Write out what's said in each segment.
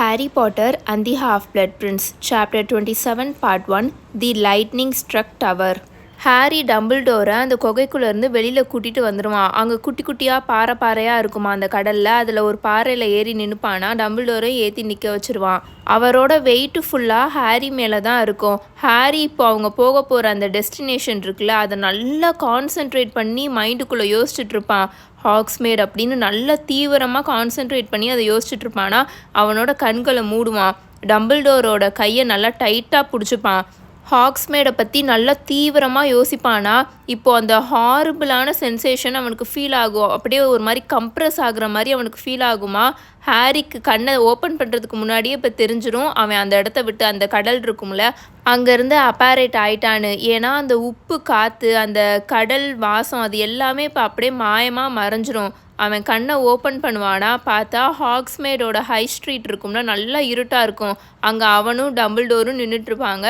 Harry Potter and the Half-Blood Prince, Chapter 27, Part 1 The Lightning Struck Tower. Harry டம்பிள்டோரை அந்த குகைக்குள்ளேருந்து வெளியில் கூட்டிகிட்டு வந்துடுவான் அங்கே குட்டி குட்டியாக பாறை பாறையாக இருக்குமா அந்த கடலில்? அதில் ஒரு பாறையில் ஏறி நின்றுப்பானா டம்பிள்டோரை ஏற்றி நிற்க வச்சுருவான். அவரோட வெயிட்டு ஃபுல்லாக ஹாரி மேலே தான் இருக்கும். ஹாரி இப்போ அவங்க போக போகிற அந்த டெஸ்டினேஷன் இருக்குல்ல அதை நல்லா கான்சென்ட்ரேட் பண்ணி மைண்டுக்குள்ளே யோசிச்சுட்டு இருப்பான். ஹாக்ஸ்மேட் அப்படின்னு நல்லா தீவிரமாக கான்சென்ட்ரேட் பண்ணி அதை யோசிச்சுட்டு இருப்பானா? அவனோட கண்களை மூடுவான். டம்பிள்டோரோட கையை நல்லா டைட்டாக பிடிச்சிப்பான். ஹாக்ஸ்மேடை பற்றி நல்லா தீவிரமாக யோசிப்பானா? இப்போ அந்த ஹாரிபிளான சென்சேஷன் அவனுக்கு ஃபீல் ஆகும். அப்படியே ஒரு மாதிரி கம்ப்ரெஸ் ஆகுற மாதிரி அவனுக்கு ஃபீல் ஆகுமா? ஹாரிக்கு கண்ணை ஓப்பன் பண்ணுறதுக்கு முன்னாடியே இப்போ தெரிஞ்சிடும் அவன் அந்த இடத்த விட்டு அந்த கடல் இருக்கும்ல அங்கேருந்து அப்பாரேட் ஆயிட்டான்னு. ஏன்னா அந்த உப்பு காற்று அந்த கடல் வாசம் அது எல்லாமே இப்போ அப்படியே மாயமாக மறைஞ்சிரும். அவன் கண்ணை ஓப்பன் பண்ணுவானா? பார்த்தா ஹாக்ஸ்மேடோட ஹை ஸ்ட்ரீட் இருக்கும்ல நல்லா இருட்டாக இருக்கும். அங்கே அவனும் டபுள் டோரும் நின்றுட்டுருப்பாங்க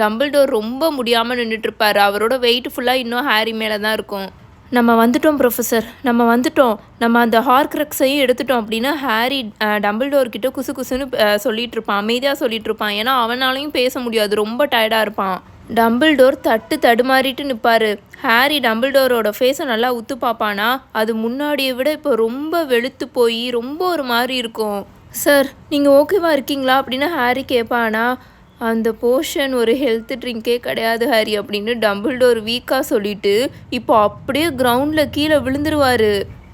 டம்பிள்டோர் ரொம்ப முடியாமல் நின்றுட்டுருப்பாரு அவரோட வெயிட் ஃபுல்லாக இன்னும் ஹாரி மேலே தான் இருக்கும். நம்ம வந்துட்டோம் ப்ரொஃபஸர் நம்ம வந்துட்டோம். நம்ம அந்த ஹார்க்ரக்ஸையும் எடுத்துட்டோம் அப்படின்னு ஹாரி டம்பிள்டோர் கிட்ட குசு குசுன்னு சொல்லிட்டு இருப்பான் அமைதியாக சொல்லிட்டு இருப்பான் ஏன்னா அவனாலையும் பேச முடியாது. ரொம்ப டயர்டாக இருப்பான். டம்பிள்டோர் தட்டு தடுமாறிட்டு நிற்பாரு ஹாரி டம்பிள்டோரோட ஃபேஸை நல்லா உத்து பார்ப்பானா? அது முன்னாடியை விட இப்போ ரொம்ப வெளுத்து போய் ரொம்ப ஒரு மாதிரி இருக்கும். சார் நீங்கள் ஓகேவா இருக்கீங்களா? அப்படின்னு ஹாரி கேட்பானா. அந்த போர்ஷன் ஒரு ஹெல்த் ட்ரிங்கே கிடையாது ஹாரி அப்படின்னு டம்பிள்டோர் வீக்காக சொல்லிட்டு இப்போ அப்படியே கிரவுண்டில் கீழே விழுந்துருவார்.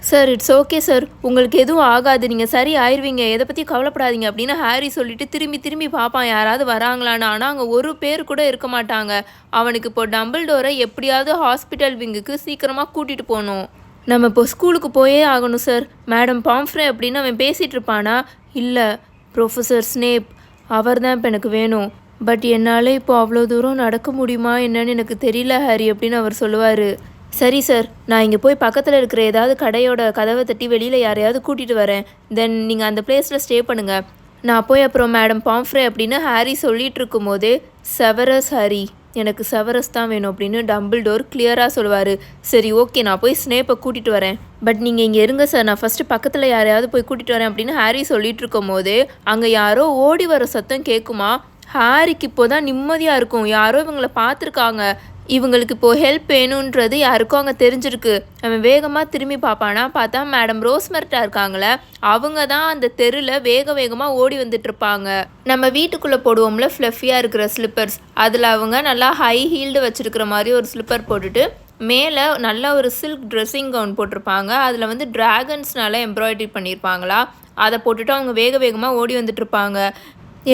சார் இட்ஸ் ஓகே சார் உங்களுக்கு எதுவும் ஆகாது. நீங்கள் சரி ஆயிடுவீங்க எதை பற்றி கவலைப்படாதீங்க அப்படின்னு ஹாரி சொல்லிட்டு திரும்பி திரும்பி பார்ப்பான் யாராவது வராங்களான்னு? ஆனால் அங்கே ஒரு பேர் கூட இருக்க மாட்டாங்க. அவனுக்கு இப்போ டம்பிள்டோரை எப்படியாவது ஹாஸ்பிட்டல் விங்குக்கு சீக்கிரமாக கூட்டிகிட்டு போகணும். நம்ம இப்போ ஸ்கூலுக்கு போயே ஆகணும் சார் மேடம் பாம்ஃப்ரே அப்படின்னு அவன் பேசிகிட்டு இருப்பானா? இல்லை ப்ரொஃபஸர் ஸ்னேப். அவர் தான் இப்போ எனக்கு வேணும். பட் என்னால் இப்போ அவ்வளோ தூரம் நடக்க முடியுமா என்னன்னு எனக்கு தெரியல ஹாரி அப்படின்னு அவர் சொல்லுவார். சரி சார் நான் இங்கே போய் பக்கத்தில் இருக்கிற ஏதாவது கடையோட கதவை தட்டி வெளியில் யாரையாவது கூட்டிகிட்டு வரேன். தென் நீங்கள் அந்த பிளேஸில் ஸ்டே பண்ணுங்கள் நான் போய் அப்புறம் மேடம் பாம்ஃப்ரே அப்படின்னு ஹாரி சொல்லிட்டு இருக்கும்போதே செவரஸ் ஹாரி. எனக்கு செவரஸ் தான் வேணும் அப்படின்னு டம்பிள் டோர் கிளியராக சொல்லுவார். சரி ஓகே நான் போய் ஸ்னேப்பை கூட்டிகிட்டு வரேன். பட் நீங்கள் இங்கே இருங்க சார் நான் ஃபஸ்ட்டு பக்கத்தில் யாரையாவது போய் கூட்டிகிட்டு வரேன் அப்படின்னு ஹாரி சொல்லிட்டு இருக்கும் போது அங்கே யாரோ ஓடி வர சத்தம் கேட்குமா ஹாரிக்கு இப்போ தான் நிம்மதியாக இருக்கும். யாரோ இவங்களை பார்த்துருக்காங்க. இவங்களுக்கு இப்போது ஹெல்ப் வேணுன்றது யாருக்கும் அங்கே தெரிஞ்சிருக்கு. அவன் வேகமாக திரும்பி பார்ப்பானா? பார்த்தா மேடம் ரோஸ்மெர்ட்டா இருக்காங்களே. அவங்க தான் அந்த தெருவில் வேக வேகமாக ஓடி வந்துட்டு இருப்பாங்க நம்ம வீட்டுக்குள்ளே போடுவோம்ல ஃப்ளஃபியாக இருக்கிற ஸ்லிப்பர்ஸ் அதில் அவங்க நல்லா ஹை ஹீல்டு வச்சுருக்கிற மாதிரி ஒரு ஸ்லிப்பர் போட்டுட்டு மேலே நல்ல ஒரு சில்க் ட்ரெஸ்ஸிங் கவுன் போட்டிருப்பாங்க. அதில் வந்து ட்ராகன்ஸ்னால எம்ப்ராய்டரி பண்ணியிருப்பாங்களா? அதை போட்டுட்டு அவங்க வேக வேகமாக ஓடி வந்துட்டுருப்பாங்க.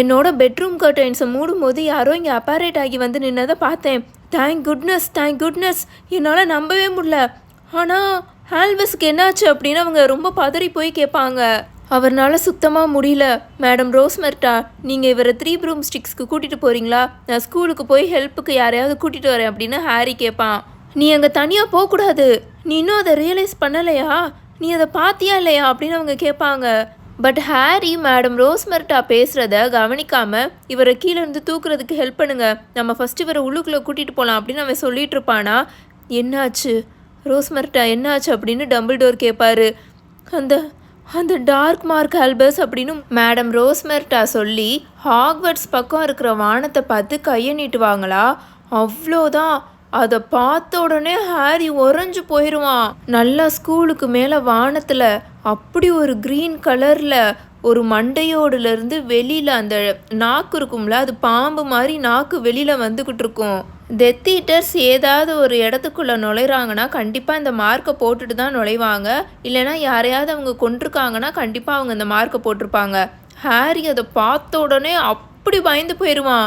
என்னோட பெட்ரூம் கர்டைன்ஸை மூடும்போது யாரோ இங்கே அப்பாரேட் ஆகி வந்து நின்னதை பார்த்தேன். தேங்க் குட்னஸ் தேங்க் குட்னஸ் என்னால் நம்பவே முடியல. ஆனால் ஹால்வஸ்க்கு என்னாச்சு அப்படின்னு அவங்க ரொம்ப பதறி போய் கேட்பாங்க. அவர்னால சுத்தமாக முடியல. மேடம் ரோஸ்மெர்ட்டா நீங்கள் இவரை த்ரீ ப்ரூம் ஸ்டிக்ஸ்க்கு கூட்டிகிட்டு போகிறீங்களா நான் ஸ்கூலுக்கு போய் ஹெல்ப்புக்கு யாரையாவது கூட்டிகிட்டு வரேன் அப்படின்னு ஹாரி கேட்பான். நீ அங்கே தனியாக போகக்கூடாது. நீ இன்னும் அதை ரியலைஸ் பண்ணலையா? நீ அதை பார்த்தியா இல்லையா? அப்படின்னு அவங்க கேட்பாங்க. பட் ஹாரி மேடம் ரோஸ்மெர்ட்டா பேசுகிறத கவனிக்காமல் இவரை கீழே இருந்து தூக்குறதுக்கு ஹெல்ப் பண்ணுங்க. நம்ம ஃபஸ்ட் இவரை உள்ளுக்குள்ளே கூட்டிகிட்டு போகலாம் அப்படின்னு அவன் சொல்லிட்டு இருப்பானா? என்னாச்சு? ரோஸ்மெர்ட்டா என்னாச்சு அப்படின்னு டம்பிள் டோர் கேட்பாரு அந்த அந்த டார்க் மார்க் ஆல்பஸ் அப்படின்னு மேடம் ரோஸ்மெர்ட்டா சொல்லி ஹாக்வர்ட்ஸ் பக்கம் இருக்கிற வானத்தை பார்த்து கையை நீட்டுவாங்களா? அவ்வளோதான். அதை பார்த்த உடனே ஹாரி உறைஞ்சு போயிடுவான் நல்லா ஸ்கூலுக்கு மேலே வானத்தில் அப்படி ஒரு க்ரீன் கலரில் ஒரு மண்டையோடுலேருந்து வெளியில் அந்த நாக்கு இருக்கும்ல அது பாம்பு மாதிரி நாக்கு வெளியில் வந்துக்கிட்டு இருக்கும். டெத் ஈட்டர்ஸ் ஏதாவது ஒரு இடத்துக்குள்ளே நுழைறாங்கன்னா கண்டிப்பாக இந்த மார்க்கை போட்டுட்டு தான் நுழைவாங்க. இல்லைனா யாரையாவது அவங்க கொண்டிருக்காங்கன்னா கண்டிப்பாக அவங்க இந்த மார்க்கை போட்டிருப்பாங்க. ஹாரி அதை பார்த்த உடனே அப்படி பயந்து போயிடுவான்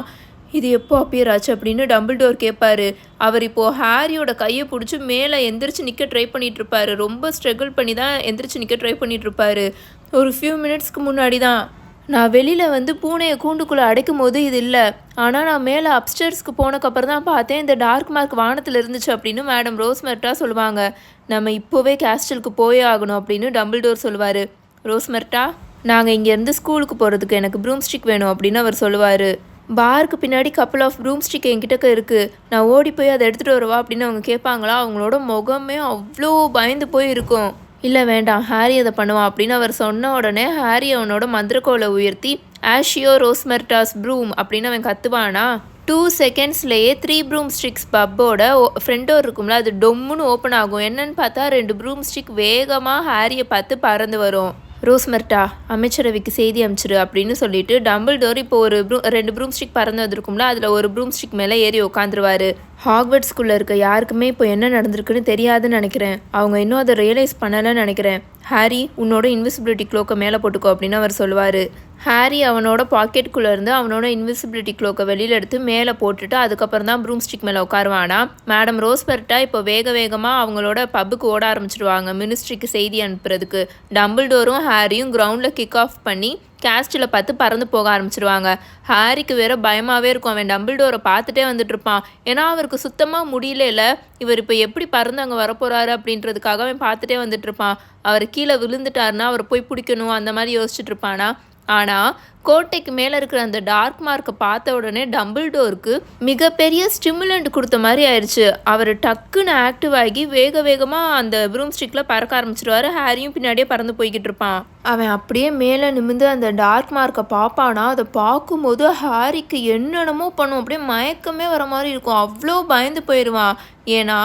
இது எப்போ அப்பியர் ஆச்சு அப்படின்னு டம்பிள் டோர் கேட்பாரு அவர் இப்போது ஹாரியோட கையை பிடிச்சி மேலே எந்திரிச்சு நிற்க ட்ரை பண்ணிட்டு இருப்பாரு ரொம்ப ஸ்ட்ரகிள் பண்ணி தான் எந்திரிச்சு நிற்க ட்ரை பண்ணிட்டு இருப்பாரு ஒரு ஃபியூ மினிட்ஸ்க்கு முன்னாடி தான் நான் வெளியில் வந்து பூனையை கூண்டுக்குள்ளே அடைக்கும் போது இது இல்லை. ஆனால் நான் மேலே அப்ஸ்டர்ஸ்க்கு போனக்கப்புறம் தான் பார்த்தேன் இந்த டார்க் மார்க் வானத்தில் இருந்துச்சு அப்படின்னு மேடம் ரோஸ்மெர்ட்டா சொல்லுவாங்க. நம்ம இப்போவே கேஸ்டலுக்கு போயே ஆகணும் அப்படின்னு டம்பிள் டோர் சொல்லுவார். ரோஸ்மெர்ட்டா நாங்கள் இங்கேருந்து ஸ்கூலுக்கு போகிறதுக்கு எனக்கு ப்ரூம் ஸ்டிக் வேணும் அப்படின்னு அவர் சொல்லுவார். பாருக்கு பின்னாடி கப்பல் ஆஃப் ப்ரூம் ஸ்டிக் என்கிட்ட இருக்குது நான் ஓடி போய் அதை எடுத்துகிட்டு வரவா அப்படின்னு அவங்க கேட்பாங்களா? அவங்களோட முகமே அவ்வளோ பயந்து போய் இருக்கும் இல்லை வேண்டாம் ஹாரி அதை பண்ணுவான் அப்படின்னு அவர் சொன்ன உடனே ஹாரி அவனோட மந்திரக்கோலை உயர்த்தி ஆஷியோ ரோஸ்மெர்டாஸ் ப்ரூம் அப்படின்னு அவன் கத்துவானா? டூ செகண்ட்ஸ்லேயே த்ரீ ப்ரூம் ஸ்டிக்ஸ் பப்போட ஃப்ரெண்டோர் இருக்கும்ல அது டொம்முன்னு ஓப்பன் ஆகும். என்னன்னு பார்த்தா ரெண்டு ப்ரூம் ஸ்டிக் வேகமாக ஹாரியை பார்த்து பறந்து வரும். ரோஸ்மெர்டா அமைச்சரவைக்கு செய்தி அமைச்சிரு அப்படின்னு சொல்லிட்டு டம்பிள் டோர் இப்போ ஒரு ப்ரூ ரெண்டு ப்ரூம் ஸ்டிக் பறந்து வந்திருக்கும்ல அதில் ஒரு ப்ரூம் ஸ்டிக் மேலே ஏறி உட்காந்துருவாரு ஹாக்வர்ட் ஸ்கூலில் இருக்க யாருக்குமே இப்போ என்ன நடந்திருக்குன்னு தெரியாதுன்னு நினைக்கிறேன். அவங்க இன்னும் அதை ரியலைஸ் பண்ணலைன்னு நினைக்கிறேன். ஹாரி உன்னோட இன்விசிபிலிட்டி க்ளோக்கை மேலே போட்டுக்கோ அப்படின்னு அவர் சொல்லுவார். ஹாரி அவனோட பாக்கெட்டுக்குள்ளேருந்து அவனோட இன்விசிபிலிட்டி க்ளோக்கை வெளியில் எடுத்து மேலே போட்டுட்டு அதுக்கப்புறம் தான் ப்ரூம் ஸ்டிக் மேலே உட்காருவானா? மேடம் ரோஸ்பெர்ட்டா இப்போ வேக வேகமாக அவங்களோட பப்புக்கு ஓட ஆரம்பிச்சிடுவாங்க மினிஸ்ட்ரிக்கு செய்தி அனுப்புறதுக்கு. டம்பிள்டோரும் ஹாரியும் கிரவுண்டில் கிக் ஆஃப் பண்ணி கேஸ்டில் பார்த்து பறந்து போக ஆரம்பிச்சிடுவாங்க ஹாரிக்கு வேற பயமாகவே இருக்கும். அவன் டம்பிள்டோரை பார்த்துட்டே வந்துட்டு இருப்பான். ஏன்னா அவருக்கு சுத்தமாக முடியல இவர் இப்போ எப்படி பறந்து அங்கே வரப்போகிறாரு அப்படின்றதுக்காக அவன் பார்த்துட்டே வந்துட்டு இருப்பான். அவர் கீழே விழுந்துட்டாருன்னா அவர் போய் பிடிக்கணும் அந்த மாதிரி யோசிச்சுட்டு இருப்பானா? ஆனால் கோட்டைக்கு மேலே இருக்கிற அந்த டார்க் மார்க்கை பார்த்த உடனே டம்பிள் டோருக்கு மிகப்பெரிய ஸ்டிமுலண்ட் கொடுத்த மாதிரி ஆயிடுச்சு அவர் டக்குன்னு ஆக்டிவ் ஆகி வேக வேகமாக அந்த ப்ரூம் ஸ்டிக்கில் பறக்க ஆரம்பிச்சிருவாரு. ஹாரியும் பின்னாடியே பறந்து போய்கிட்டு இருப்பான். அவன் அப்படியே மேலே நிமிந்து அந்த டார்க் மார்க்கை பார்ப்பானா? அதை பார்க்கும்போது ஹாரிக்கு என்னென்னமோ பண்ணும். அப்படியே மயக்கமே வர மாதிரி இருக்கும். அவ்வளோ பயந்து போயிடுவான் ஏன்னா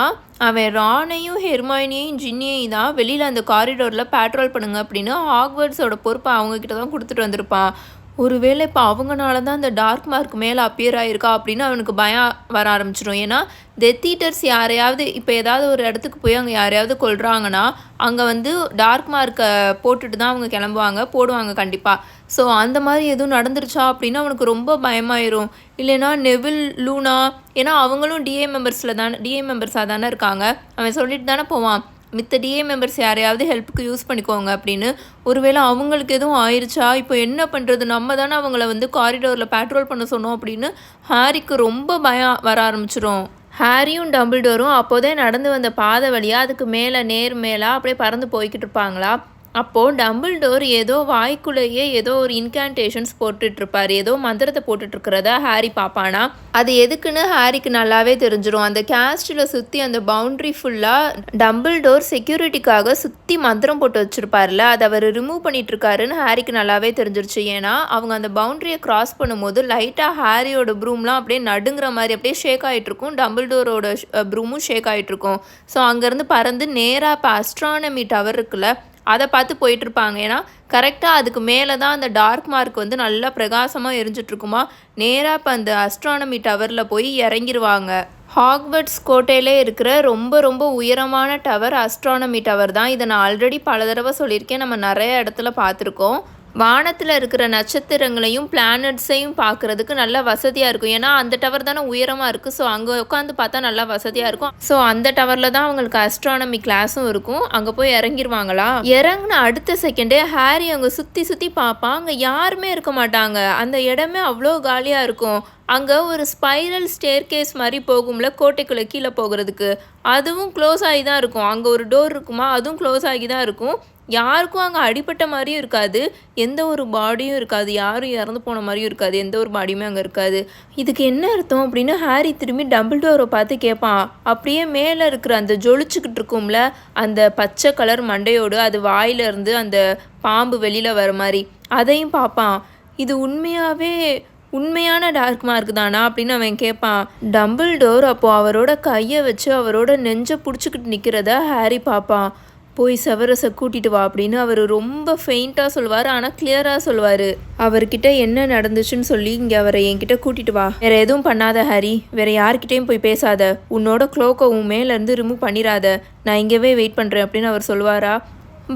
அவன் ரானையும் ஹெர்மாயினியையும் ஜின்னியையும் தான் வெளியில் அந்த காரிடோரில் பேட்ரோல் பண்ணுங்க அப்படின்னு ஹாக்வர்ட்ஸோட பொறுப்பை அவங்கக்கிட்ட தான் கொடுத்துட்டு வந்திருப்பான். ஒருவேளை இப்போ அவங்கனால தான் அந்த டார்க் மார்க் மேலே அப்பியர் ஆகிருக்கா அப்படின்னு அவனுக்கு பயம் வர ஆரம்பிச்சிடும் ஏன்னா டெத் ஈட்டர்ஸ் யாரையாவது இப்போ ஏதாவது ஒரு இடத்துக்கு போய் அங்கே யாரையாவது கொள்றாங்கன்னா அங்கே வந்து டார்க் மார்க்கை போட்டுட்டு தான் அவங்க கிளம்புவாங்க போடுவாங்க கண்டிப்பாக ஸோ அந்த மாதிரி எதுவும் நடந்துருச்சா அப்படின்னு அவனுக்கு ரொம்ப பயமாயிரும். இல்லைன்னா நெவில் லூனா ஏன்னா அவங்களும் டிஏ மெம்பர்ஸில் தானே டிஏ மெம்பர்ஸாக தானே இருக்காங்க. அவன் சொல்லிட்டு தானே போவான். மித்த டிஏ மெம்பர்ஸ் யாரையாவது ஹெல்ப்புக்கு யூஸ் பண்ணிக்கோங்க அப்படின்னு. ஒருவேளை அவங்களுக்கு எதுவும் ஆயிடுச்சா இப்போ என்ன பண்ணுறது நம்ம தானே அவங்கள வந்து காரிடோரில் பேட்ரோல் பண்ண சொன்னோம் அப்படின்னு ஹாரிக்கு ரொம்ப பயம் வர ஆரம்பிச்சிடும் ஹாரியும் டம்பிள்டோரும் அப்போதே நடந்து வந்த பாதை வழியாக அதுக்கு மேலே நேர் மேலாக அப்படியே பறந்து போய்கிட்டு இருப்பாங்களா? அப்போது டம்பிள் டோர் ஏதோ வாய்க்குள்ளேயே ஏதோ ஒரு இன்கான்டேஷன்ஸ் போட்டுட்ருப்பார். ஏதோ மந்திரத்தை போட்டுட்ருக்கிறதா ஹாரி பார்ப்பானா அது எதுக்குன்னு ஹாரிக்கு நல்லாவே தெரிஞ்சிடும் அந்த கேஸ்டில் சுற்றி அந்த பவுண்ட்ரி ஃபுல்லாக டம்பிள் டோர் செக்யூரிட்டிக்காக சுற்றி மந்திரம் போட்டு வச்சுருப்பார்ல அதை அவர் ரிமூவ் பண்ணிகிட்ருக்காருன்னு ஹாரிக்கு நல்லாவே தெரிஞ்சிருச்சு. ஏன்னா அவங்க அந்த பவுண்ட்ரியை கிராஸ் பண்ணும்போது லைட்டாக ஹாரியோட ப்ரூம்லாம் அப்படியே நடுங்கிற மாதிரி அப்படியே ஷேக் ஆகிட்ருக்கும் டம்பிள் டோரோட ப்ரூமும் ஷேக் ஆகிட்ருக்கும் ஸோ அங்கேருந்து பறந்து நேராக இப்போ அஸ்ட்ரானமி டவர் இருக்குல்ல அதை பார்த்து போயிட்டுருப்பாங்க. ஏன்னா கரெக்டாக அதுக்கு மேலே தான் அந்த டார்க் மார்க் வந்து நல்லா பிரகாசமாக எரிஞ்சிட்ருக்குமா நேராக இப்போ அந்த அஸ்ட்ரானமி டவரில் போய் இறங்கிடுவாங்க ஹாக்வர்ட்ஸ் கோட்டையிலே இருக்கிற ரொம்ப ரொம்ப உயரமான டவர் அஸ்ட்ரானமி டவர் தான். இதை நான் ஆல்ரெடி பல தடவை சொல்லியிருக்கேன். நம்ம நிறைய இடத்துல பார்த்துருக்கோம். வானத்தில் இருக்கிற நட்சத்திரங்களையும் பிளானட்ஸையும் பார்க்குறதுக்கு நல்லா வசதியாக இருக்கும். ஏன்னா அந்த டவர் தானே உயரமாக இருக்குது ஸோ அங்கே உட்காந்து பார்த்தா நல்லா வசதியாக இருக்கும். ஸோ அந்த டவரில் தான் அவங்களுக்கு அஸ்ட்ரானமி கிளாஸும் இருக்கும். அங்கே போய் இறங்கிடுவாங்களா இறங்கின அடுத்த செகண்டே ஹாரி அங்கே சுற்றி சுற்றி பார்ப்பான் அங்கே யாருமே இருக்க மாட்டாங்க. அந்த இடமே அவ்வளோ காலியாக இருக்கும். அங்கே ஒரு ஸ்பைரல் ஸ்டேர் கேஸ் மாதிரி போகும்ல கோட்டைக்குள்ளே கீழே போகிறதுக்கு. அதுவும் க்ளோஸ் ஆகி தான் இருக்கும். அங்கே ஒரு டோர் இருக்குமா? அதுவும் க்ளோஸ் ஆகி தான் இருக்கும். யாருக்கும் அங்கே அடிப்பட்ட மாதிரியும் இருக்காது. எந்த ஒரு பாடியும் இருக்காது. யாரும் இறந்து போன மாதிரியும் இருக்காது. எந்த ஒரு பாடியுமே அங்கே இருக்காது. இதுக்கு என்ன அர்த்தம் அப்படின்னு ஹாரி திரும்பி டபுள் டோரை பார்த்து கேட்பான். அப்படியே மேலே இருக்கிற அந்த ஜொலிச்சுக்கிட்டு இருக்கும்ல அந்த பச்சை கலர் மண்டையோடு அது வாயிலிருந்து அந்த பாம்பு வெளியில் வர மாதிரி அதையும் பார்ப்பான். இது உண்மையாகவே உண்மையான டார்க் மார்க் தானா அப்படின்னு அவன் கேட்பான். டம்பிள் டோர் அப்போது அவரோட கையை வச்சு அவரோட நெஞ்சை பிடிச்சிக்கிட்டு நிற்கிறத ஹாரி பார்ப்பான். போய் செவரஸை கூட்டிட்டு வா அப்படின்னு அவர் ரொம்ப ஃபெயிண்ட்டாக சொல்லுவார் ஆனால் கிளியராக சொல்லுவார். அவர்கிட்ட என்ன நடந்துச்சுன்னு சொல்லி இங்கே அவரை என்கிட்ட கூட்டிட்டு வா. வேற எதுவும் பண்ணாத ஹாரி. வேற யார்கிட்டையும் போய் பேசாத. உன்னோட க்ளோக்கை உன் மேலேருந்து ரிமூவ் பண்ணிடாத நான் இங்கேவே வெயிட் பண்ணுறேன் அப்படின்னு அவர் சொல்லுவாரா?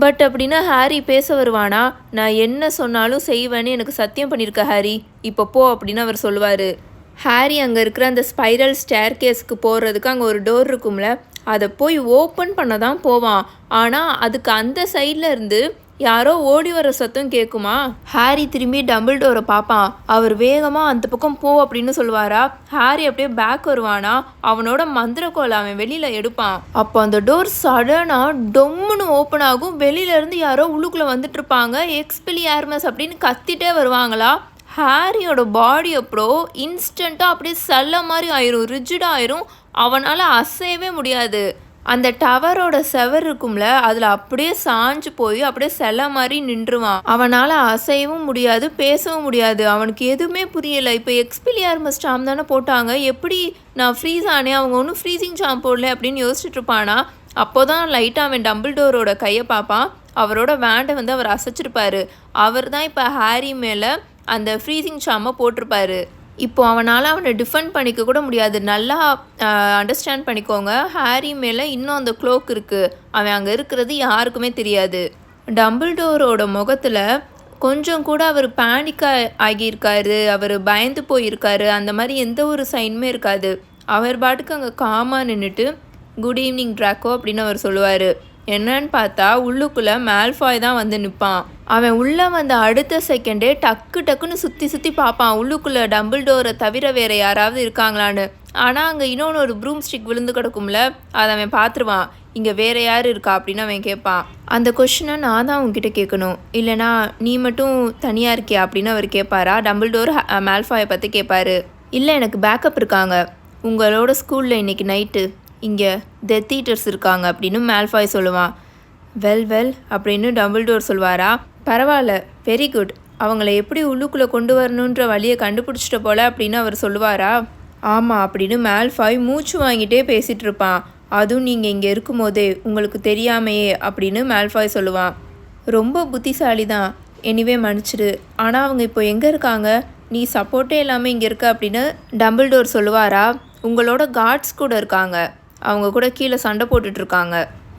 பட் அப்படின்னா ஹாரி பேச வருவானா? நான் என்ன சொன்னாலும் செய்வேன்னு எனக்கு சத்தியம் பண்ணியிருக்க ஹாரி. இப்போ போ அப்படின்னு அவர் சொல்லுவார். ஹாரி அங்கே இருக்கிற அந்த ஸ்பைரல் ஸ்டேர் கேஸ்க்கு போகிறதுக்கு அங்கே ஒரு டோர் இருக்கும்ல அதை போய் ஓப்பன் பண்ண தான் போவான். ஆனால் அதுக்கு அந்த சைடில் இருந்து யாரோ ஓடி வர சத்தம் கேட்குமா ஹாரி திரும்பி டபுள் டோரை பார்ப்பான். அவர் வேகமாக அந்த பக்கம் போ அப்படின்னு சொல்லுவாரா? ஹாரி அப்படியே பேக் வருவானா? அவனோட மந்திரக்கோலை அவன் வெளியில் எடுப்பான். அப்போ அந்த டோர் சடனாக டொம்முன்னு ஓப்பன் ஆகும். வெளியிலேருந்து யாரோ உள்ளுக்குள்ளே வந்துட்டு இருப்பாங்க. எக்ஸ்பிலி ஏர்மஸ் அப்படின்னு கத்திட்டே வருவாங்களா? ஹாரியோட பாடி அப்புறம் இன்ஸ்டண்ட்டாக அப்படியே செல்ல மாதிரி ஆயிரும் ரிஜிடாக ஆயிரும். அவனால் அசையவே முடியாது. அந்த டவரோட செவர் இருக்கும்ல அதில் அப்படியே சாஞ்சு போய் அப்படியே செல்ல மாதிரி நின்றுவான். அவனால் அசையவும் முடியாது பேசவும் முடியாது. அவனுக்கு எதுவுமே புரியலை. இப்போ எக்ஸ்பிலியார்மஸ் ஸ்டாம் தானே போட்டாங்க. எப்படி நான் ஃப்ரீஸ் ஆனேன் அவங்க ஒன்றும் ஃப்ரீசிங் ஸ்டாம் போடல அப்படின்னு யோசிச்சுட்டு இருப்பானா? அப்போ தான் லைட்டாக அவன் டம்பிள் டோரோட கையை பார்ப்பான். அவரோட வேண்டை வந்து அவர் அசைச்சிருப்பாரு. அவர் தான் இப்போ ஹாரி மேலே அந்த ஃப்ரீசிங் ஷாமை போட்டிருப்பாரு. இப்போ அவனால் அவனை டிஃபெண்ட் பண்ணிக்க கூட முடியாது. நல்லா அண்டர்ஸ்டாண்ட் பண்ணிக்கோங்க. ஹாரி மேலே இன்னும் அந்த க்ளோக் இருக்குது அவன் அங்கே இருக்கிறது யாருக்குமே தெரியாது. டம்பிள்டோரோட முகத்தில் கொஞ்சம் கூட அவர் பேனிக்காக ஆகியிருக்காரு. அவர் பயந்து போயிருக்காரு. அந்த மாதிரி எந்த ஒரு சைனுமே இருக்காது. அவர் பாட்டுக்கு அங்கே காமாக நின்றுட்டு குட் ஈவினிங் ட்ராக்கோ அப்படின்னு அவர் சொல்லுவார். என்னன்னு பார்த்தா உள்ளுக்குள்ளே மேல்ஃபாய் தான் வந்து நிற்பான் அவன் உள்ளே வந்த அடுத்த செகண்டே டக்கு டக்குன்னு சுற்றி சுற்றி பார்ப்பான். உள்ளுக்குள்ளே டம்பிள் டோரை தவிர வேறு யாராவது இருக்காங்களான்னு. ஆனால் அங்கே இன்னொன்று ஒரு ப்ரூம் ஸ்டிக் விழுந்து கிடக்கும்ல அதை அவன் பார்த்துருவான். இங்கே வேறு யார் இருக்கா அப்படின்னு அவன் கேட்பான். அந்த கொஷினை நான் தான் உங்ககிட்ட கேட்கணும். இல்லைனா நீ மட்டும் தனியாக இருக்கியா அப்படின்னு அவர் கேட்பாரா? டம்பிள் டோர் மேல்ஃபாயை பற்றி கேட்பாரு. இல்லை எனக்கு பேக்கப் இருக்காங்க. உங்களோட ஸ்கூலில் இன்னைக்கு நைட்டு இங்கே டெத் ஈட்டர்ஸ் இருக்காங்க அப்படின்னு மேல்ஃபாய் சொல்லுவான் வெல் வெல் அப்படின்னு டபுள் டோர் சொல்வாரா. பரவாயில்ல வெரி குட் அவங்கள எப்படி உள்ளுக்குள்ளே கொண்டு வரணுன்ற வழியை கண்டுபிடிச்சிட்ட போல அப்படின்னு அவர் சொல்லுவாரா. ஆமாம் அப்படின்னு மேல்ஃபாய் மூச்சு வாங்கிட்டே பேசிகிட்டு இருப்பான் அதுவும் நீங்கள் இங்கே இருக்கும்போதே உங்களுக்கு தெரியாமையே அப்படின்னு மேல்ஃபாய் சொல்லுவான் ரொம்ப புத்திசாலி தான் எனிவே மன்னிச்சிடு. ஆனால் அவங்க இப்போ எங்கே இருக்காங்க? நீ சப்போர்ட்டே இல்லாமல் இங்கே இருக்க அப்படின்னு டம்பிள் டோர் சொல்லுவாரா. உங்களோட கார்ட்ஸ் கூட இருக்காங்க. அவங்க கூட கீழே சண்டை போட்டுட்ருக்காங்க.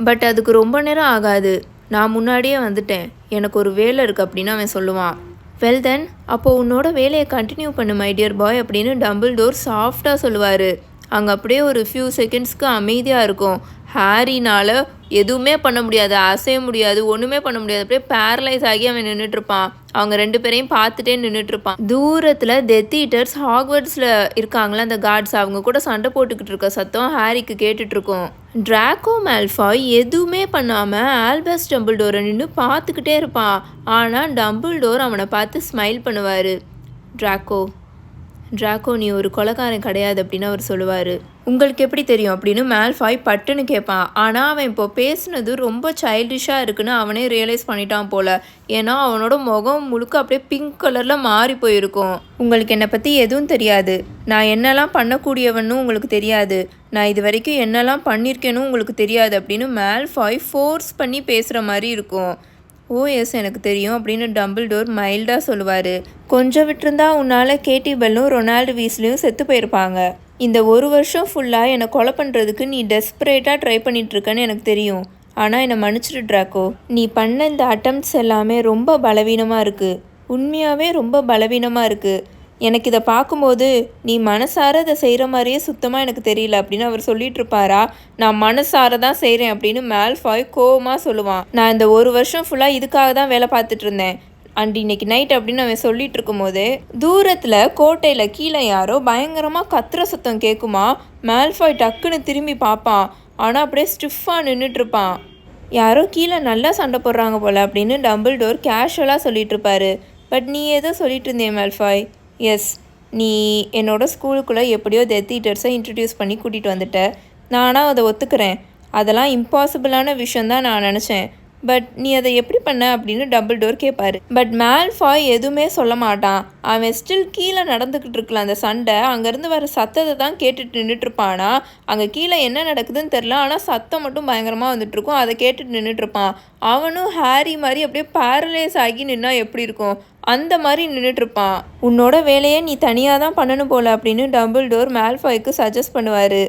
பட் அதுக்கு ரொம்ப நேரம் ஆகாது. நான் முன்னாடியே வந்துட்டேன். எனக்கு ஒரு வேலை இருக்குது அப்படின்னு அவன் சொல்லுவான். வெல் தென் அப்போது உன்னோட வேலையை கண்டினியூ பண்ணு மை டியர் பாய் அப்படின்னு டபுள் டோர் சாஃப்டாக சொல்லுவார். அங்கே அப்படியே ஒரு ஃபியூ செகண்ட்ஸ்க்கு அமைதியாக இருக்கும். ஹாரினால் எதுவுமே பண்ண முடியாது அசைய முடியாது ஒன்றுமே பண்ண முடியாது. அப்படியே பேரலைஸ் ஆகி அவன் நின்றுட்டு இருப்பான் அவங்க ரெண்டு பேரையும் பார்த்துட்டே நின்றுட்டு இருப்பான் தூரத்தில் டெத் ஈட்டர்ஸ் ஹாக்வர்ட்ஸில் இருக்காங்களே அந்த கார்ட்ஸ் அவங்க கூட சண்டை போட்டுக்கிட்டு இருக்க சத்தம் ஹாரிக்கு கேட்டுட்ருக்கோம் ட்ராக்கோ டிராக்கோ மேல்ஃபாய் எதுவுமே பண்ணாமல் ஆல்பஸ் டம்பிள்டோரை நின்று பார்த்துக்கிட்டே இருப்பான். ஆனால் டம்பிள்டோர் அவனை பார்த்து ஸ்மைல் பண்ணுவார். டிராக்கோ டிராக்கோ நீ ஒரு கொலகாரன் கிடையாது அப்படின்னு அவர் சொல்லுவார். உங்களுக்கு எப்படி தெரியும் அப்படின்னு மேல்ஃபாய் பட்டுன்னு கேட்பான் ஆனால் அவன் இப்போ பேசுனது ரொம்ப சைல்டிஷாக இருக்குன்னு அவனே ரியலைஸ் பண்ணிட்டான் போல. ஏன்னா அவனோட முகம் முழுக்க அப்படியே பிங்க் கலரில் மாறி போயிருக்கும். உங்களுக்கு என்னை பற்றி எதுவும் தெரியாது. நான் என்னெல்லாம் பண்ணக்கூடியவன்னு உங்களுக்கு தெரியாது. நான் இது வரைக்கும் என்னெல்லாம் பண்ணியிருக்கேன்னு உங்களுக்கு தெரியாது அப்படின்னு மேல்ஃபாய் ஃபோர்ஸ் பண்ணி பேசுகிற மாதிரி இருக்கும். ஓ எஸ் எனக்கு தெரியும் அப்படின்னு டம்பிள் டோர் மைல்டாக சொல்லுவார். கொஞ்சம் விட்டுருந்தா உன்னால் கேட்டி பெல்லும் ரொனால்டு வீஸ்லையும் செத்து போயிருப்பாங்க. இந்த ஒரு வருஷம் ஃபுல்லாக என்னை கொலை பண்ணுறதுக்கு நீ டெஸ்பரேட்டாக ட்ரை பண்ணிகிட்ருக்கன்னு எனக்கு தெரியும். ஆனால் என்னை மன்னிச்சிடு ட்ராக்கோ. நீ பண்ண இந்த அட்டம்ப்ட்ஸ் எல்லாமே ரொம்ப பலவீனமாக இருக்குது உண்மையாகவே ரொம்ப பலவீனமாக இருக்குது எனக்கு இதை பார்க்கும்போது நீ மனசார இதை செய்கிற மாதிரியே சுத்தமாக எனக்கு தெரியல அப்படின்னு அவர் சொல்லிட்டு இருப்பாரா நான் மனசார தான் செய்கிறேன் அப்படின்னு மேல்ஃபாய் கோவமாக சொல்லுவான். நான் இந்த ஒரு வருஷம் ஃபுல்லாக இதுக்காக தான் வேலை பார்த்துட்டு இருந்தேன். அண்ட் இன்னைக்கு நைட் அப்படின்னு அவன் சொல்லிட்டு இருக்கும்போது தூரத்தில் கோட்டையில் கீழே யாரோ பயங்கரமாக கத்துற சத்தம் கேட்குமா? மேல்ஃபாய் டக்குன்னு திரும்பி பார்ப்பான். ஆனால் அப்படியே ஸ்டிஃபாக நின்றுட்டு இருப்பான் யாரோ கீழே நல்லா சண்டை போடுறாங்க போல் அப்படின்னு டம்பிள் டோர் கேஷுவலாக சொல்லிட்டு இருப்பாரு பட் நீ ஏதோ சொல்லிட்டு இருந்தேன் மேல்ஃபாய் எஸ் நீ என்னோட ஸ்கூலுக்குள்ளே எப்படியோ டெத் ஈட்டர்ஸை இன்ட்ரடியூஸ் பண்ணி கூட்டிகிட்டு வந்துட்ட. நானாக அதை ஒத்துக்கிறேன். அதெல்லாம் இம்பாசிபிளான விஷயந்தான் நான் நினச்சேன். பட் நீ அதை எப்படி பண்ண அப்படின்னு டபுள் டோர் கேட்பாரு பட் மேல்ஃபாய் எதுவுமே சொல்ல மாட்டான். அவன் ஸ்டில் கீழே நடந்துக்கிட்டு இருக்கலாம் அந்த சண்டை அங்கேருந்து வர சத்தத்தை தான் கேட்டுட்டு நின்றுட்டு இருப்பானா அங்கே கீழே என்ன நடக்குதுன்னு தெரில ஆனால் சத்தம் மட்டும் பயங்கரமாக வந்துட்டுருக்கும். அதை கேட்டுட்டு நின்றுட்டுருப்பான் அவனும் ஹாரி மாதிரி அப்படியே பேரலைஸ் ஆகி நின்னா எப்படி இருக்கும்? அந்த மாதிரி நின்றுட்டுருப்பான் உன்னோட வேலையை நீ தனியாக தான் பண்ணணும் போல அப்படின்னு டபுள் டோர் மேல்ஃபாய்க்கு சஜஸ்ட் பண்ணுவார்.